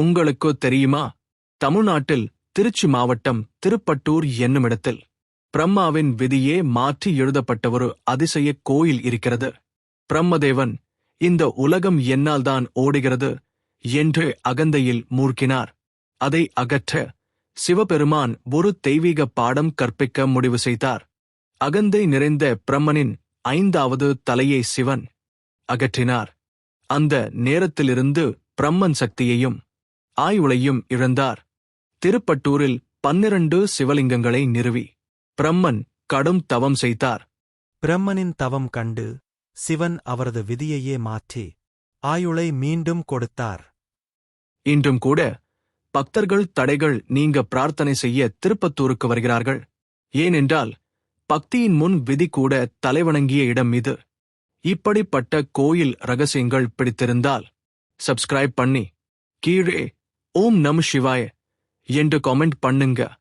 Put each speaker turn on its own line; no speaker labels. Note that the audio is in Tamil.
உங்களுக்கோ தெரியுமா? தமிழ்நாட்டில் திருச்சி மாவட்டம் திருப்பட்டூர் என்னுமிடத்தில். பிரம்மாவின் விதியே மாற்றி எழுதப்பட்ட ஒரு அதிசய கோயில் இருக்கிறது. பிரம்மதேவன் இந்த உலகம் என்னால்தான் ஓடுகிறது? என்று அகந்தையில் மூர்க்கினார். அதை அகற்ற சிவபெருமான் ஒரு தெய்வீக பாடம் கற்பிக்க முடிவு செய்தார். அகந்தை நிறைந்த பிரம்மனின் ஐந்தாவது தலையை சிவன். அகற்றினார். அந்த நேரத்திலிருந்து பிரம்மன் சக்தியையும் ஆயுளையும் இழந்தார். திருப்பட்டூரில் பன்னிரண்டு சிவலிங்கங்களை நிறுவி. பிரம்மன் கடும் தவம் செய்தார்.
பிரம்மனின் தவம் கண்டு சிவன் அவரது விதியையே மாற்றி ஆயுளை மீண்டும் கொடுத்தார்.
இன்றும் கூட பக்தர்கள் தடைகள் நீங்க பிரார்த்தனை செய்ய திருப்பத்தூருக்கு வருகிறார்கள். ஏனென்றால் பக்தியின் முன் விதி கூட தலைவணங்கிய இடம் இது. இப்படிப்பட்ட கோயில் ரகசியங்கள் பிடித்திருந்தால் சப்ஸ்கிரைப் பண்ணி கீழே ஓம் நம சிவாய. என்று காமெண்ட் பண்ணுங்க.